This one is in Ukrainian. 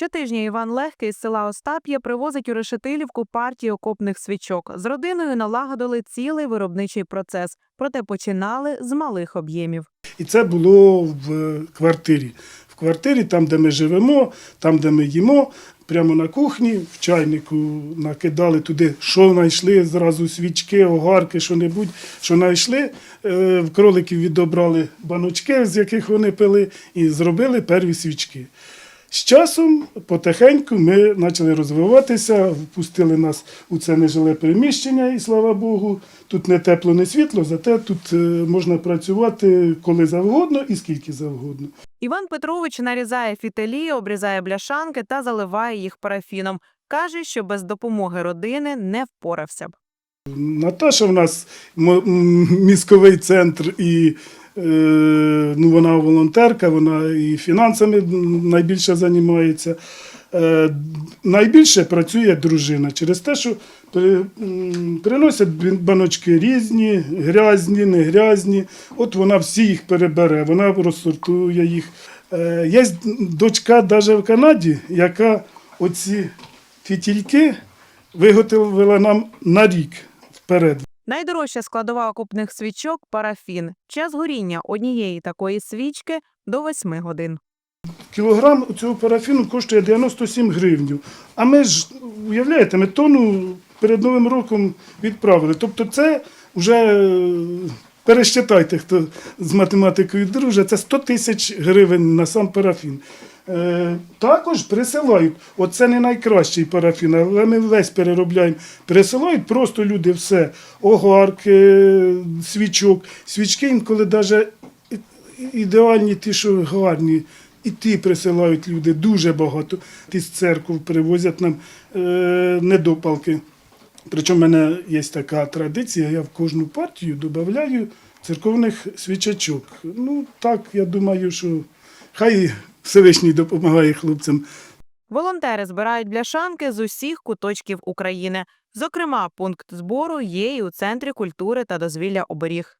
Щотижня Іван Легкий з села Остап'я привозить у Решетилівку партію окопних свічок. З родиною налагодили цілий виробничий процес, проте починали з малих об'ємів. І це було в квартирі. В квартирі, там, де ми живемо, там, де ми їмо, прямо на кухні, в чайнику накидали туди, що знайшли, зразу свічки, огарки, що-небудь, що знайшли. Е, В кроликів відобрали баночки, з яких вони пили, і зробили перві свічки. З часом потихеньку ми почали розвиватися, впустили нас у це нежиле приміщення, і слава Богу, тут не тепло, не світло, зате тут е, можна працювати коли завгодно і скільки завгодно. Іван Петрович нарізає фітелі, обрізає бляшанки та заливає їх парафіном. Каже, що без допомоги родини не впорався б. Наташа в нас мізковий центр і ну, вона волонтерка, вона і фінансами найбільше займається. Е, найбільше працює дружина через те, що приносять баночки різні, грязні, не грязні. От вона всі їх перебере, вона розсортує їх. Е, є дочка навіть в Канаді, яка оці фітільки виготовила нам на рік вперед. Найдорожча складова окупних свічок парафін. Час горіння однієї такої свічки до 8 годин. Кілограм цього парафіну коштує 97 гривнів. А ми ж, уявляєте, ми тонну перед Новим роком відправили. Тобто це вже е, пересчитайте, хто з математикою друже, це 100 тисяч гривень на сам парафін. Е, також присилають, оце не найкращий парафін, але ми весь переробляємо. Присилають просто люди все, огарки, свічок. Свічки інколи навіть ідеальні, ті, що гарні. І ті присилають люди дуже багато. Ті з церков привозять нам е, недопалки. Причому в мене є така традиція, я в кожну партію додаю церковних свічачок. Ну так, я думаю, що хай Всевишній допомагає хлопцям. Волонтери збирають бляшанки з усіх куточків України. Зокрема, пункт збору є і у центрі культури та дозвілля оберіг.